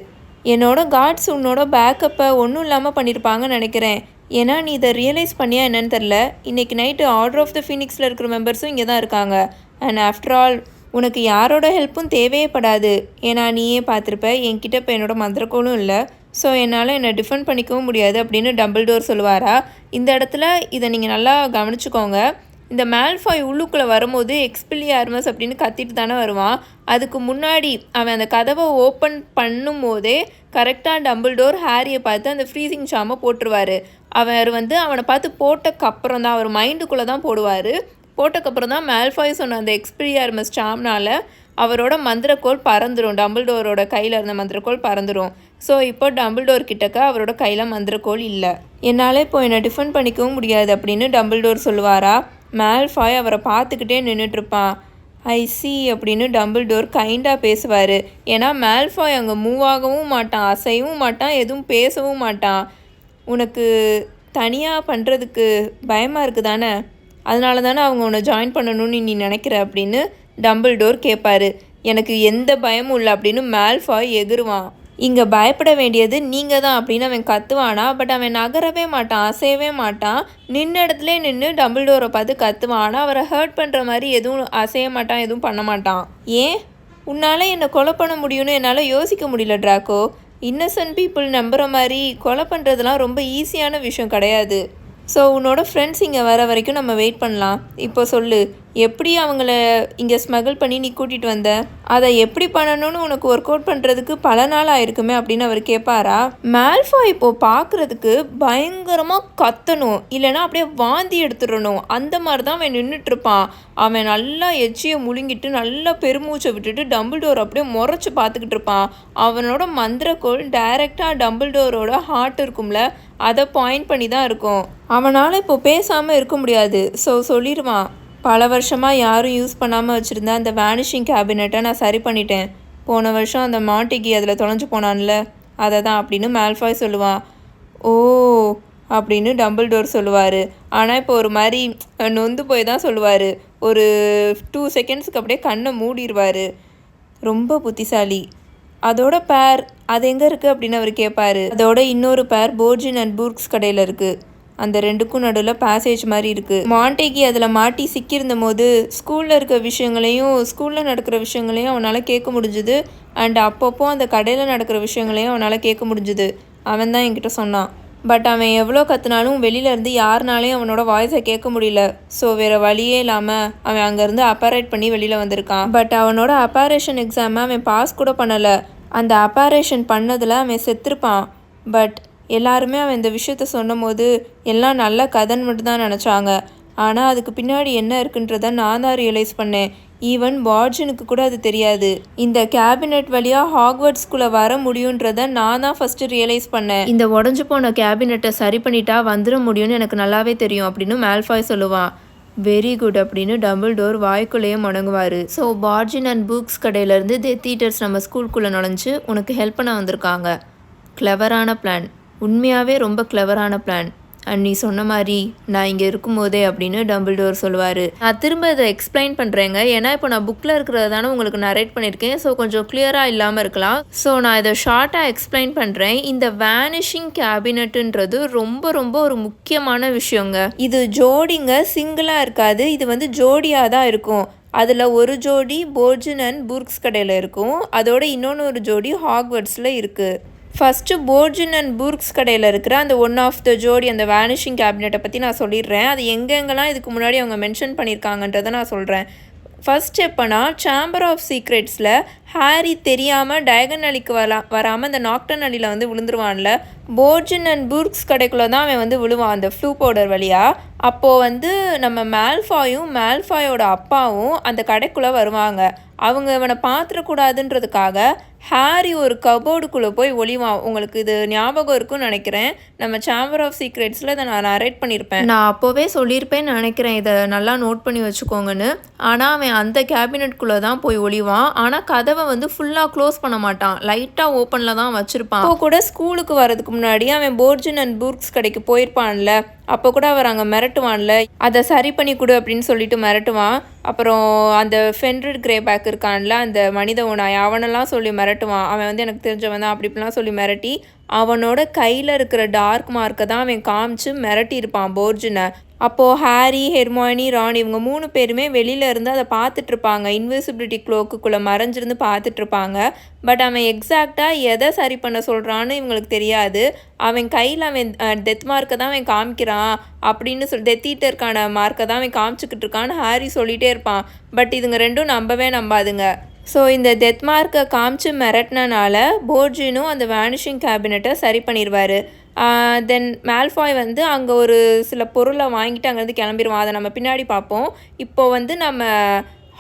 என்னோட கார்ட்ஸ் உன்னோட பேக்கப்பை ஒன்றும் இல்லாமல் பண்ணியிருப்பாங்கன்னு நினைக்கிறேன். ஏன்னா நீ இதை ரியலைஸ் பண்ணியா என்னன்னு தெரில இன்றைக்கி நைட்டு ஆர்டர் ஆஃப் த ஃபீனிக்ஸில் இருக்கிற மெம்பர்ஸும் இங்கே தான் இருக்காங்க. அண்ட் ஆஃப்டர் ஆல் உனக்கு யாரோட ஹெல்ப்பும் தேவையே படாது. ஏன்னா நீயே பார்த்துருப்ப என்கிட்ட இப்போ என்னோட மந்திரக்கோளும் இல்லை. ஸோ என்னால் என்னை டிஃபெண்ட் பண்ணிக்கவும் முடியாது அப்படின்னு டபுள் டோர் சொல்லுவாரா? இந்த இடத்துல இதை நீங்கள் நல்லா கவனிச்சுக்கோங்க. இந்த மேல்ஃபாய் உள்ளுக்குள்ளே வரும்போது எக்ஸ்பிலியார்மஸ் அப்படின்னு கத்திட்டு தானே வருவான். அதுக்கு முன்னாடி அவன் அந்த கதவை ஓப்பன் பண்ணும் போதே கரெக்டாக டம்பிள்டோர் ஹாரியை பார்த்து அந்த ஃப்ரீசிங் ஷாமை போட்டுருவார். அவர் வந்து அவனை பார்த்து போட்டக்கப்புறம் தான் அவர் மைண்டுக்குள்ளே தான் போடுவார். போட்டக்கப்புறம் தான் மேல்ஃபாய் சொன்ன அந்த எக்ஸ்பிரியார்மஸ் சாம்னால் அவரோட மந்திரக்கோள் பறந்துடும் டம்பிள்டோரோட கையில் இருந்த மந்திரக்கோள் பறந்துடும் ஸோ இப்போ டம்பிள்டோர் கிட்டக்க அவரோட கையில் மந்திரக்கோள் இல்லை. என்னால் இப்போ என்னை டிஃபெண்ட் பண்ணிக்கவும் முடியாது அப்படின்னு டம்பிள்டோர் சொல்லுவாரா? மேல்ஃபாய் அவரை பார்த்துக்கிட்டே நின்றுட்டுருப்பான் ஐ சி அப்படின்னு டம்பிள்டோர் கைண்டாக பேசுவார். ஏன்னா மேல்ஃபாய் அங்கே மூவ் ஆகவும் மாட்டான் அசையவும் மாட்டான் எதுவும் பேசவும் மாட்டான். உனக்கு தனியாக பண்ணுறதுக்கு பயமாக இருக்குது தானே அதனால தானே அவங்க உன்னை ஜாயின் பண்ணணும்னு நீ நினைக்கிற அப்படின்னு டம்பிள்டோர் கேட்பாரு எனக்கு எந்த பயமும் இல்லை அப்படின்னு மேல்ஃபாய் எகிருவான். இங்கே பயப்பட வேண்டியது நீங்கள் தான் அப்படின்னு அவன் கத்துவானா? பட் அவன் நகரவே மாட்டான் அசையவே மாட்டான். நின்ன இடத்துல நின்று டபுள் டோரை பார்த்து கத்துவான். ஆனால் அவரை ஹர்ட் பண்ணுற மாதிரி எதுவும் அசைய மாட்டான் எதுவும் பண்ண மாட்டான். ஏன்? உன்னால் என்னை கொலை பண்ண முடியும்னு என்னால் யோசிக்க முடியல ட்ராக்கோ இன்னசென்ட் பீப்புள் நம்புகிற மாதிரி கொலை பண்ணுறதுலாம் ரொம்ப ஈஸியான விஷயம் கிடையாது. ஸோ உன்னோட ஃப்ரெண்ட்ஸ் இங்கே வர வரைக்கும் நம்ம வெயிட் பண்ணலாம். இப்போ சொல்லு எப்படி அவங்கள இங்கே ஸ்மகிள் பண்ணி நீ கூட்டிகிட்டு வந்த? அதை எப்படி பண்ணணும்னு உனக்கு ஒர்க் அவுட் பண்ணுறதுக்கு பல நாள் ஆயிருக்குமே அப்படின்னு அவர் கேட்பாரா மேல்ஃபா இப்போ பார்க்குறதுக்கு பயங்கரமாக கத்தணும். இல்லைன்னா அப்படியே வாந்தி எடுத்துடணும். அந்த மாதிரி தான் அவன் நின்றுட்டு இருப்பான் அவன் நல்லா எச்சியை முழுங்கிட்டு நல்லா பெருமூச்சை விட்டுட்டு டம்பிள் டோர் அப்படியே முறைச்சி பார்த்துக்கிட்டு இருப்பான். அவனோட மந்திரக்கோள் டைரெக்டாக டம்பிள் டோரோட ஹார்ட் இருக்கும்ல அதை பாயிண்ட் பண்ணி தான் இருக்கும். அவனால் இப்போ பேசாமல் இருக்க முடியாது. ஸோ சொல்லிடுவான். பல வருஷமாக யாரும் யூஸ் பண்ணாமல் வச்சுருந்த அந்த வேனிஷிங் கேபினெட்டை நான் சரி பண்ணிட்டேன். போன வருஷம் அந்த மாட்டிக்கு அதில் தொலைஞ்சு போனான்ல அதை தான் அப்படின்னு மேல்ஃபாய் சொல்லுவான் ஓ அப்படின்னு டம்பிள் டோர் சொல்லுவார். ஆனால் இப்போ ஒரு மாதிரி நொந்து போய் தான் சொல்லுவார். ஒரு டூ செகண்ட்ஸுக்கு அப்படியே கண்ணை மூடிடுவார் ரொம்ப புத்திசாலி. அதோட பேர் அது எங்கே இருக்குது அப்படின்னு அவர் கேட்பார் அதோட இன்னொரு பேர் போர்ஜின் அண்ட் பூர்க்ஸ் கடையில் இருக்குது அந்த ரெண்டுக்கும் நடுவில் பேசேஜ் மாதிரி இருக்குது மாண்டேகி அதில் மாட்டி சிக்கியிருந்த போது ஸ்கூலில் இருக்க விஷயங்களையும் ஸ்கூலில் நடக்கிற விஷயங்களையும் அவனால் கேட்க முடிஞ்சுது. அண்ட் அப்பப்போ அந்த கடையில் நடக்கிற விஷயங்களையும் அவனால் கேட்க முடிஞ்சுது. அவன் தான் என்கிட்ட சொன்னான். பட் அவன் எவ்வளோ கற்றுனாலும் வெளியில இருந்து யாருனாலையும் அவனோட வாய்ஸை கேட்க முடியல. ஸோ வேறு வழியே இல்லாமல் அவன் அங்கேருந்து அப்பாரேட் பண்ணி வெளியில் வந்திருக்கான். பட் அவனோட அப்பாரேஷன் எக்ஸாமை அவன் பாஸ் கூட பண்ணலை. அந்த அப்பாரேஷன் பண்ணதில் அவன் செத்துருப்பான். பட் எல்லாருமே அவன் இந்த விஷயத்த சொன்னபோது எல்லாம் நல்ல கதைன்னு மட்டும்தான் நினச்சாங்க. ஆனால் அதுக்கு பின்னாடி என்ன இருக்குன்றத நான் தான் ரியலைஸ் பண்ணேன். ஈவன் வார்ஜனுக்கு கூட அது தெரியாது. இந்த கேபினெட் வழியாக ஹாக்வர்ட்ஸ்குள்ளே வர முடியுன்றத நான் தான் ஃபஸ்ட்டு ரியலைஸ் பண்ணேன். இந்த உடஞ்சு போன கேபினெட்டை சரி பண்ணிட்டா வந்துட முடியும்னு எனக்கு நல்லாவே தெரியும் அப்படின்னு மேல்ஃபாய் சொல்லுவான். வெரி குட் அப்படின்னு டபுள் டோர் வாய்க்குள்ளேயே முடங்குவார். ஸோ பார்ஜின் அண்ட் புக்ஸ் கடையிலேருந்து தி ஈட்டர்ஸ் நம்ம ஸ்கூலுக்குள்ளே நுழைஞ்சு உனக்கு ஹெல்ப் பண்ண வந்திருக்காங்க. கிளவரான பிளான் உண்மையாகவே ரொம்ப கிளவரான பிளான் அண்ட் நீ சொன்ன மாதிரி நான் இங்கே இருக்கும்போதே அப்படின்னு டபுள் டோர் சொல்லுவார். நான் திரும்ப இதை எக்ஸ்பிளைன் பண்ணுறேங்க ஏன்னா இப்போ நான் புக்கில் இருக்கிறது தானே உங்களுக்கு நரேட் பண்ணியிருக்கேன். ஸோ கொஞ்சம் கிளியராக இல்லாமல் இருக்கலாம். ஸோ நான் இதை ஷார்ட்டாக எக்ஸ்பிளைன் பண்ணுறேன் இந்த வேனிஷிங் கேபினட்டுன்றது ரொம்ப ரொம்ப ஒரு முக்கியமான விஷயங்க. இது ஜோடிங்க சிங்கிளாக இருக்காது. இது வந்து ஜோடியாக தான் இருக்கும். அதில் ஒரு ஜோடி போர்ஜின் அண்ட் புர்க்ஸ் கடையில் இருக்கும். அதோட இன்னொன்று ஒரு ஜோடி ஹாக்வர்ட்ஸில் இருக்குது ஃபஸ்ட்டு போர்ஜின் அண்ட் புர்க்ஸ் கடையில் இருக்கிற அந்த ஒன் ஆஃப் த ஜோடி அந்த வேனிஷிங் கேபினெட்டை பற்றி நான் சொல்லிடுறேன். அது எங்கெங்கெல்லாம் இதுக்கு முன்னாடி அவங்க மென்ஷன் பண்ணியிருக்காங்கன்றதை நான் சொல்கிறேன் ஃபஸ்ட் எப்போனா சேம்பர் ஆஃப் சீக்ரெட்ஸில் ஹாரி தெரியாமல் டயகன் அலிக்கு வரா வராமல் அந்த நாக்டன் அலியில் வந்து விழுந்துருவான்ல போர்ஜின் அண்ட் புர்க்ஸ் கடைக்குள்ளே தான் அவன் வந்து விழுவான் அந்த ஃப்ளூ பவுடர் வழியாக அப்போது வந்து நம்ம மேல்ஃபாயும் மேல்ஃபாயோட அப்பாவும் அந்த கடைக்குள்ளே வருவாங்க. அவங்க இவனை பார்த்துடக்கூடாதுன்றதுக்காக ஹாரி ஒரு கபோர்டுக்குள்ளே போய் ஒளிவான் உங்களுக்கு இது ஞாபகம் இருக்கும்னு நினைக்கிறேன். நம்ம சாம்பர் ஆஃப் சீக்ரெட்ஸில் இதை நான் நரேட் பண்ணியிருப்பேன் நான் அப்போவே சொல்லியிருப்பேன்னு நினைக்கிறேன். இதை நல்லா நோட் பண்ணி வச்சுக்கோங்கன்னு. ஆனால் அவன் அந்த கேபினெட்குள்ளே தான் போய் ஒளிவான் ஆனால் கதவை வந்து ஃபுல்லாக க்ளோஸ் பண்ண மாட்டான். லைட்டாக ஓப்பனில் தான் வச்சுருப்பான். அப்போ கூட ஸ்கூலுக்கு வரதுக்கு முன்னாடி அவன் போர்ஜின் அண்ட் புக்ஸ் கடைக்கு போயிருப்பான்ல. அப்போ கூட அவர் அங்கே மிரட்டுவான்ல அதை சரி பண்ணி கொடு அப்படின்னு சொல்லிட்டு மிரட்டுவான். அப்புறம் அந்த ஃபென்ரிட் கிரே பேக் இருக்கான்ல அந்த மனித உணாய் அவனெல்லாம் சொல்லி மிரட்டுவான். அவன் வந்து எனக்கு தெரிஞ்சவன் தான் அப்படி இப்படிலாம் சொல்லி மிரட்டி அவனோட கையில் இருக்கிற டார்க் மார்க்கை தான் அவன் காமிச்சு மிரட்டியிருப்பான் போர்ஜினை. அப்போது ஹாரி ஹெர்மானி ராணி இவங்க மூணு பேருமே வெளியில இருந்து அதை பார்த்துட்ருப்பாங்க. இன்விசிபிலிட்டி க்ளோக்குள்ளே மறைஞ்சிருந்து பார்த்துட்ருப்பாங்க. பட் அவன் எக்ஸாக்டாக எதை சரி பண்ண சொல்கிறான்னு இவங்களுக்கு தெரியாது. அவன் கையில் அவன் டெத் மார்க்கை தான் அவன் காமிக்கிறான் அப்படின்னு சொல்லி டெத் ஈட்டருக்கான மார்க்கை தான் அவன் காமிச்சிக்கிட்டு இருக்கான்னு ஹாரி சொல்லிகிட்டே இருப்பான். பட் இதுங்க ரெண்டும் நம்பவே நம்பாதுங்க. ஸோ இந்த டெத் மார்க்கை காமிச்சு மிரட்டினால போர்ஜினும் அந்த வேனிஷிங் கேபினெட்டை சரி பண்ணிடுவார் தென் மேல்ஃபாய் வந்து அங்கே ஒரு சில பொருளை வாங்கிட்டு அங்கேருந்து கிளம்பிடுவோம் அதை நம்ம பின்னாடி பார்ப்போம். இப்போ வந்து நம்ம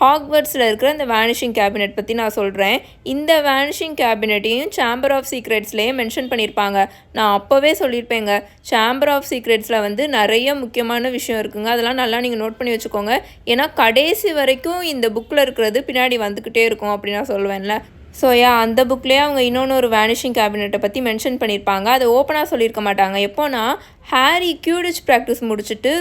ஹாக்வர்ட்ஸில் இருக்கிற இந்த வேனிஷிங் கேபினெட் பற்றி நான் சொல்கிறேன் இந்த வேனிஷிங் கேபினெட்டையும் சேம்பர் ஆஃப் சீக்ரெட்ஸ்லேயே மென்ஷன் பண்ணியிருப்பாங்க. நான் அப்போவே சொல்லியிருப்பேங்க. சேம்பர் ஆஃப் சீக்ரெட்ஸில் வந்து நிறைய முக்கியமான விஷயம் இருக்குங்க. அதெல்லாம் நல்லா நீங்கள் நோட் பண்ணி வச்சுக்கோங்க. ஏன்னா கடைசி வரைக்கும் இந்த புக்கில் இருக்கிறது பின்னாடி வந்துக்கிட்டே இருக்கும் அப்படின்னு நான் சொல்லுவேன்ல. ஸோ யா அந்த புக்லேயே அவங்க இன்னொன்று ஒரு வேனிஷிங் கேபினெட்டை பற்றி மென்ஷன் பண்ணியிருப்பாங்க. அதை ஓப்பனாக சொல்லியிருக்க மாட்டாங்க. எப்போனா ஹாரி கியூடிச் ப்ராக்டிஸ் முடிச்சுட்டு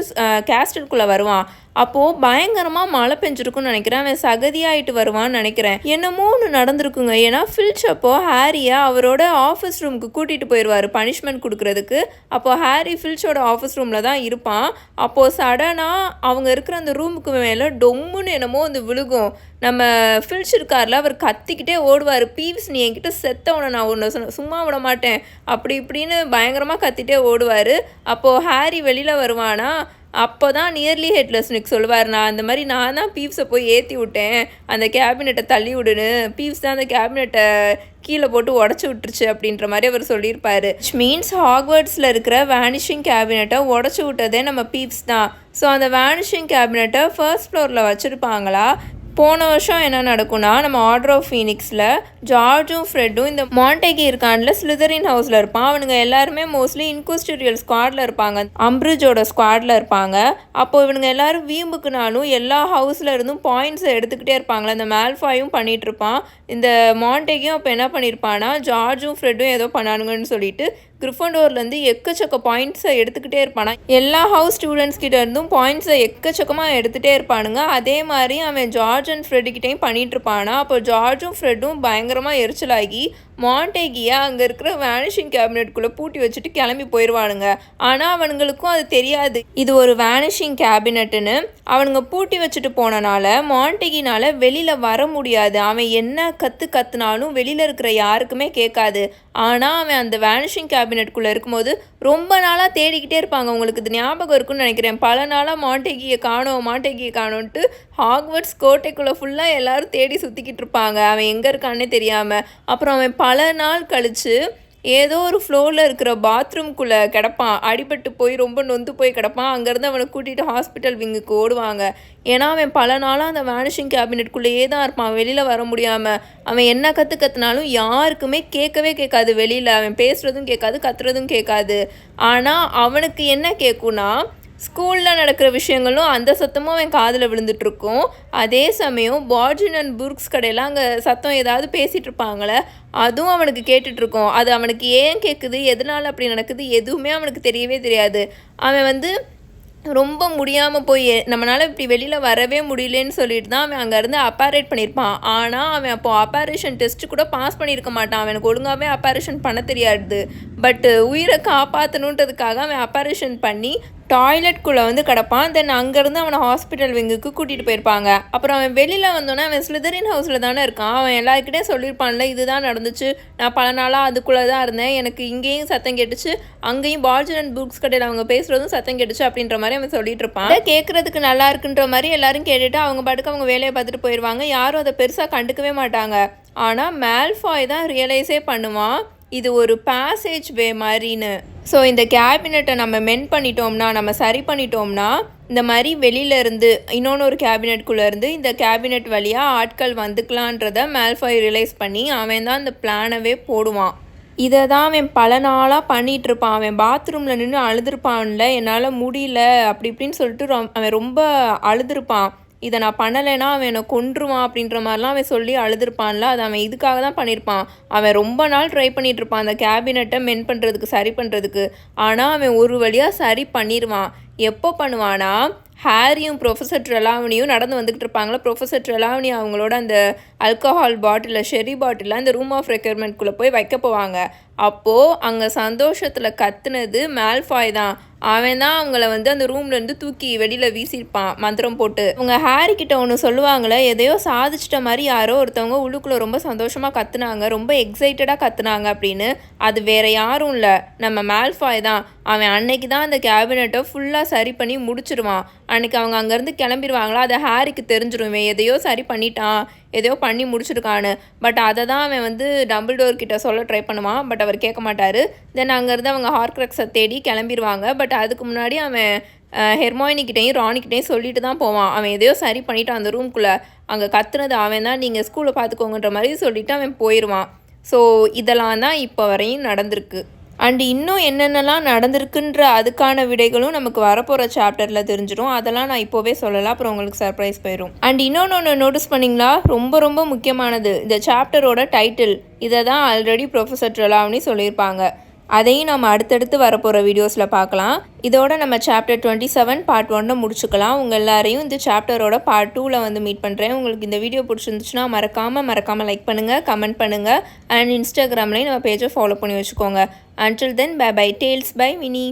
கேஸ்டல்குள்ளே வருவான். அப்போது பயங்கரமாக மழை பெஞ்சிருக்குன்னு நினைக்கிறேன். அவன் சகதியாயிட்டு வருவான்னு நினைக்கிறேன். என்னமோ ஒன்று நடந்திருக்குங்க. ஏன்னா ஃபில்ச் அப்போ ஹாரியை அவரோட ஆஃபீஸ் ரூமுக்கு கூட்டிகிட்டு போயிடுவார் பனிஷ்மெண்ட் கொடுக்குறதுக்கு. அப்போது ஹாரி ஃபில்ச்சோட ஆஃபீஸ் ரூமில் தான் இருப்பான். அப்போது சடனாக அவங்க இருக்கிற அந்த ரூமுக்கு மேலே டொம்முன்னு என்னமோ வந்து விழுகும். நம்ம ஃபில்ச் இருக்கார்ல அவர் கத்திக்கிட்டே ஓடுவார். பீவ்ஸ் நீ என்கிட்ட செத்தவனை நான் ஒன்று சொன்ன சும்மா விட மாட்டேன். அப்படி இப்படின்னு பயங்கரமாக கத்திட்டே ஓடுவார். அப்போது ஹாரி வெளியில் வருவானா அப்போ தான் நியர்லி ஹெட்லெஸ்னுக்கு சொல்லுவார். நான் அந்த மாதிரி நான் தான் பீவ்ஸை போய் ஏற்றி விட்டேன். அந்த கேபினெட்டை தள்ளி விடுன்னு பீவ்ஸ் தான் அந்த கேபினெட்டை கீழே போட்டு உடச்சி விட்டுருச்சு அப்படின்ற மாதிரி அவர் சொல்லியிருப்பார். மீன்ஸ் ஹாக்வர்ட்ஸில் இருக்கிற வேனிஷிங் கேபினெட்டை உடச்சி விட்டதே நம்ம பீப்ஸ் தான். ஸோ அந்த வேனிஷிங் கேபினெட்டை ஃபர்ஸ்ட் ஃப்ளோரில் வச்சுருப்பாங்களா? போன வருஷம் என்ன நடக்கும்னா நம்ம ஆர்டர் ஆஃப் ஃபீனிக்ஸில் ஜார்ஜும் ஃப்ரெட்டும் இந்த மாண்டேகி இருக்கான்ல ஸ்லிதரின் ஹவுஸில் இருப்பான். அவனுங்க எல்லாருமே மோஸ்ட்லி இன்குஸ்டிரியல் ஸ்குவாடில் இருப்பாங்க. அம்ப்ரிஜோட ஸ்குவாடில் இருப்பாங்க. அப்போ இவனுங்க எல்லாரும் வீம்புக்குனாலும் எல்லா ஹவுஸில் இருந்தும் பாயிண்ட்ஸை எடுத்துக்கிட்டே இருப்பாங்களே? அந்த மேல்ஃபாயும் பண்ணிகிட்டு இருப்பான். இந்த மாண்டேகியும் அப்போ என்ன பண்ணியிருப்பானா ஜார்ஜும் ஃப்ரெட்டும் ஏதோ பண்ணானுங்கன்னு சொல்லிட்டு கிரிஃபண்டோர்லேருந்து எக்கச்சக்க பாயிண்ட்ஸை எடுத்துக்கிட்டே இருப்பானா. எல்லா ஹவுஸ் ஸ்டூடெண்ட்ஸ் கிட்ட இருந்தும் பாயிண்ட்ஸை எக்கச்சக்கமாக எடுத்துகிட்டே இருப்பானுங்க. அதே மாதிரி அவன் ஜார்ஜ் அண்ட் ஃப்ரெட்டுக்கிட்டையும் பண்ணிகிட்டு இருப்பானா. அப்போ ஜார்ஜும் ஃப்ரெட்டும் பயங்கரமாக எரிச்சலாகி மாண்டேகியை அங்கே இருக்கிற வேனிஷிங் கேபினெட்குள்ளே பூட்டி வச்சுட்டு கிளம்பி போயிடுவானுங்க ஆனால் அவனுங்களுக்கும் அது தெரியாது. இது ஒரு வேனிஷிங் கேபினெட்டுன்னு அவனுங்க பூட்டி வச்சுட்டு போனனால மாண்டேகினால் வெளியில் வர முடியாது. அவன் என்ன கற்று கற்றுனாலும் வெளியில் இருக்கிற யாருக்குமே கேட்காது. ஆனால் அவன் அந்த வேனிஷிங் கேபினெட்குள்ளே இருக்கும்போது ரொம்ப நாளாக தேடிக்கிட்டே இருப்பாங்க. உங்களுக்கு இது ஞாபகம் இருக்குன்னு நினைக்கிறேன். பல நாளாக மாண்டேகியை காணோம் மாண்டேகியை காணோன்ட்டு ஹாக்வர்ட்ஸ் கோட்டைக்குள்ளே ஃபுல்லாக எல்லோரும் தேடி சுற்றிக்கிட்டு இருப்பாங்க. அவன் எங்கே இருக்கான்னே தெரியாமல் அப்புறம் அவன் பல நாள் கழித்து ஏதோ ஒரு ஃப்ளோரில் இருக்கிற பாத்ரூம்குள்ளே கிடப்பான். அடிபட்டு போய் ரொம்ப நொந்து போய் கிடப்பான். அங்கேருந்து அவனை கூட்டிகிட்டு ஹாஸ்பிட்டல் விங்குக்கு ஓடுவாங்க. ஏன்னா அவன் பல நாளாக அந்த வேனிஷிங் கேபினெட்குள்ளேயே தான் இருப்பான். வெளியில் வர முடியாமல் அவன் என்ன கற்று கற்றுனாலும் யாருக்குமே கேட்கவே கேட்காது வெளியில். அவன் பேசுகிறதும் கேட்காது கத்துறதும் கேட்காது. ஆனால் அவனுக்கு என்ன கேட்குன்னா ஸ்கூலில் நடக்கிற விஷயங்களும் அந்த சத்தமும் அவன் காதில் விழுந்துட்டுருக்கும். அதே சமயம் பாட்ஜின் அண்ட் புர்க்ஸ் கடையில் அங்கே சத்தம் ஏதாவது பேசிகிட்டு இருப்பாங்களே அதுவும் அவனுக்கு கேட்டுட்ருக்கோம் அது அவனுக்கு ஏன் கேட்குது எதனால் அப்படி நடக்குது எதுவுமே அவனுக்கு தெரியவே தெரியாது. அவன் வந்து ரொம்ப முடியாமல் போய் நம்மளால் இப்படி வெளியில் வரவே முடியலன்னு சொல்லிட்டு தான் அவன் அங்கேருந்து அப்பாரேட் பண்ணியிருப்பான். ஆனால் அவன் அப்போ அப்பாரேஷன் டெஸ்ட்டு கூட பாஸ் பண்ணியிருக்க மாட்டான். அவனுக்கு ஒழுங்காகவே அப்பாரேஷன் பண்ண தெரியாது. பட்டு உயிரை காப்பாற்றணுன்றதுக்காக அவன் அப்பாரேஷன் பண்ணி டாய்லெட்குள்ளே வந்து கிடப்பான். தென் அங்கேருந்து அவனை ஹாஸ்பிட்டல் விங்குக்கு கூட்டிகிட்டு போயிருப்பாங்க. அப்புறம் அவன் வெளியில் வந்தோன்னே அவன் ஸ்லிதரின் ஹவுஸில் தானே இருக்கான். அவன் எல்லாருக்கிட்டே சொல்லியிருப்பான்ல இதுதான் நடந்துச்சு. நான் பல நாளாக அதுக்குள்ளே தான் இருந்தேன். எனக்கு இங்கேயும் சத்தம் கேட்டுச்சு. அங்கேயும் பால்ஜன் அண்ட் புக்ஸ் கடையில் அவங்க பேசுகிறதும் சத்தம் கேட்டுச்சு. அப்படின்ற மாதிரி அவன் சொல்லிட்டு இருப்பான். கேட்குறதுக்கு நல்லா இருக்குன்ற மாதிரி எல்லாரும் கேட்டுட்டு அவங்க பாட்டுக்கு அவங்க வேலையை பார்த்துட்டு போயிடுவாங்க யாரும் அதை பெருசாக கண்டுக்கவே மாட்டாங்க. ஆனால் மேல்ஃபாய் தான் ரியலைஸே பண்ணுவான். இது ஒரு பேசேஜ் வே மாதிரின்னு. ஸோ இந்த கேபினெட்டை நம்ம மென் பண்ணிட்டோம்னா நம்ம சரி பண்ணிட்டோம்னா இந்த மாதிரி வெளியிலேருந்து இன்னொன்று ஒரு கேபினெட்குள்ளேருந்து இந்த கேபினெட் வழியாக ஆட்கள் வந்துக்கலான்றத மேல்ஃபாய் ரியலைஸ் பண்ணி அவன் தான் இந்த பிளானவே போடுவான். இதை தான் அவன் பல நாளாக பண்ணிகிட்டு இருப்பான். அவன் பாத்ரூமில் நின்று அழுதுருப்பான்ல என்னால் முடியல அப்படி இப்படின்னு சொல்லிட்டு அவன் ரொம்ப அழுதுருப்பான். இதை நான் பண்ணலைன்னா அவன் என்னை கொன்றுவான் அப்படின்ற மாதிரிலாம் அவன் சொல்லி அழுதுருப்பான்ல அது அவன் இதுக்காக தான் பண்ணியிருப்பான். அவன் ரொம்ப நாள் ட்ரை பண்ணிகிட்ருப்பான் அந்த கேபினெட்டை மென் பண்ணுறதுக்கு சரி பண்ணுறதுக்கு ஆனால் அவன் ஒரு வழியாக சரி பண்ணிடுவான் எப்போ பண்ணுவானா ஹாரியும் ப்ரொஃபஸர் ட்ரெலாவணியும் நடந்து வந்துக்கிட்டு இருப்பாங்களா? ப்ரொஃபஸர் ட்ரெலாவணி அவங்களோட அந்த அல்கஹால் பாட்டிலில் ஷெரி பாட்டிலில் அந்த ரூம் ஆஃப் ரெக்யர்மெண்ட்குள்ளே போய் வைக்க போவாங்க. அப்போது அங்கே சந்தோஷத்தில் கத்துனது மேல்ஃபாய் தான். அவன் தான் அவங்கள வந்து அந்த ரூம்லேருந்து தூக்கி வெளியில் வீசியிருப்பான் மந்திரம் போட்டு. அவங்க ஹாரி கிட்ட ஒன்று சொல்லுவாங்களே எதையோ சாதிச்சிட்ட மாதிரி யாரோ ஒருத்தவங்க உள்ளுக்குள்ளே ரொம்ப சந்தோஷமாக கத்துனாங்க ரொம்ப எக்ஸைட்டடாக கத்துனாங்க அப்படின்னு. அது வேற யாரும் இல்லை. நம்ம மேல்ஃபாய் தான். அவன் அன்னைக்கு தான் அந்த கேபினெட்டை ஃபுல்லாக சரி பண்ணி முடிச்சிருவான். அன்னைக்கு அவங்க அங்கேருந்து கிளம்பிடுவாங்களா? அதை ஹாரிக்கு தெரிஞ்சிருவேன் எதையோ சரி பண்ணிட்டான். எதையோ பண்ணி முடிச்சிருக்கான்னு. பட் அதை தான் அவன் வந்து டபுள் டோர் கிட்ட சொல்ல ட்ரை பண்ணுவான். பட் அவர் கேட்க மாட்டார். தென் அங்கேருந்து அவங்க ஹார்க்ரக்ஸை தேடி கிளம்பிடுவாங்க. பட் அதுக்கு முன்னாடி அவன் ஹெர்மாயினிக்கிட்டையும் ராணிக்கிட்டையும் சொல்லிட்டு தான் போவான். அவன் எதையோ சரி பண்ணிட்டான் அந்த ரூம்குள்ளே அங்கே கத்துனது அவன் தான். நீங்கள் ஸ்கூலில் பார்த்துக்கோங்கன்ற மாதிரி சொல்லிவிட்டு அவன் போயிடுவான் ஸோ இதெல்லாம் தான் இப்போ வரையும் நடந்திருக்கு. அண்ட் இன்னும் என்னென்னலாம் நடந்திருக்குன்ற அதுக்கான விடைகளும் நமக்கு வரப்போகிற சாப்டரில் தெரிஞ்சிடும் அதெல்லாம் நான் இப்போவே சொல்லலாம். அப்புறம் உங்களுக்கு சர்ப்ரைஸ் போயிடும் அண்ட் இன்னொன்று ஒன்று நோட்டீஸ் பண்ணிங்களா? ரொம்ப ரொம்ப முக்கியமானது. இந்த சாப்டரோட டைட்டில் இதை தான் ஆல்ரெடி ப்ரொஃபஸர் ட்ரெலாவ்னி சொல்லியிருப்பாங்க. அதையும் நம்ம அடுத்தடுத்து வரப்போகிற வீடியோஸில் பார்க்கலாம். இதோட நம்ம சாப்டர் டுவெண்ட்டி செவன் பார்ட் ஒன்னை முடிச்சுக்கலாம். உங்கள் எல்லாரையும் இந்த சாப்டரோட பார்ட் டூவில் வந்து மீட் பண்ணுறேன் உங்களுக்கு இந்த வீடியோ பிடிச்சிருந்துச்சுன்னா மறக்காமல் மறக்காமல் லைக் பண்ணுங்கள் கமெண்ட் பண்ணுங்கள் அண்ட் இன்ஸ்டாகிராம்லேயும் நம்ம பேஜை ஃபாலோ பண்ணி வச்சுக்கோங்க. Until then bye bye tales by Mini